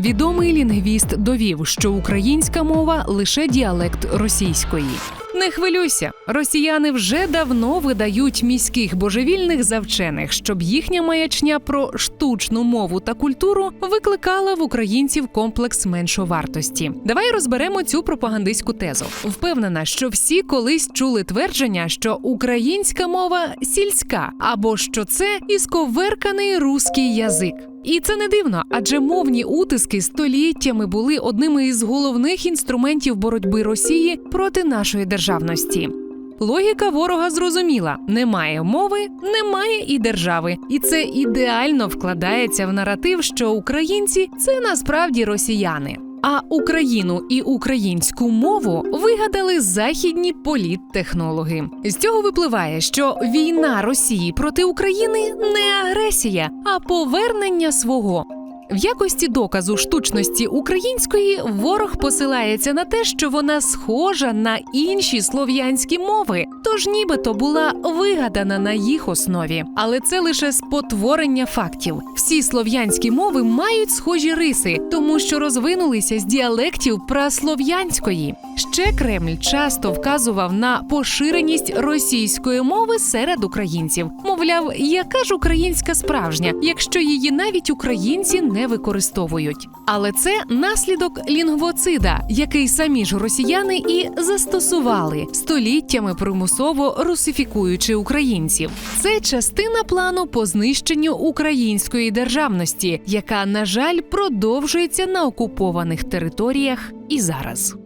Відомий лінгвіст довів, що українська мова лише діалект російської. Не хвилюйся, росіяни вже давно видають міських божевільних за вчених, щоб їхня маячня про штучну мову та культуру викликала в українців комплекс меншовартості. Давай розберемо цю пропагандистську тезу. Впевнена, що всі колись чули твердження, що українська мова сільська, або що це ісковерканий руський язик. І це не дивно, адже мовні утиски століттями були одними із головних інструментів боротьби Росії проти нашої державності. Логіка ворога зрозуміла: немає мови, немає і держави, і це ідеально вкладається в наратив, що українці це насправді росіяни. А Україну і українську мову вигадали західні політтехнологи. З цього випливає, що війна Росії проти України не агресія, а повернення свого. В якості доказу штучності української ворог посилається на те, що вона схожа на інші слов'янські мови, тож нібито була вигадана на їх основі. Але це лише спотворення фактів. Всі слов'янські мови мають схожі риси, тому що розвинулися з діалектів праслов'янської. Ще Кремль часто вказував на поширеність російської мови серед українців. Мовляв, яка ж українська справжня, якщо її навіть українці не використовують. Але це наслідок лінгвоцида, який самі ж росіяни і застосували століттями примусово русифікуючи українців. Це частина плану по знищенню української державності, яка, на жаль, продовжується на окупованих територіях і зараз.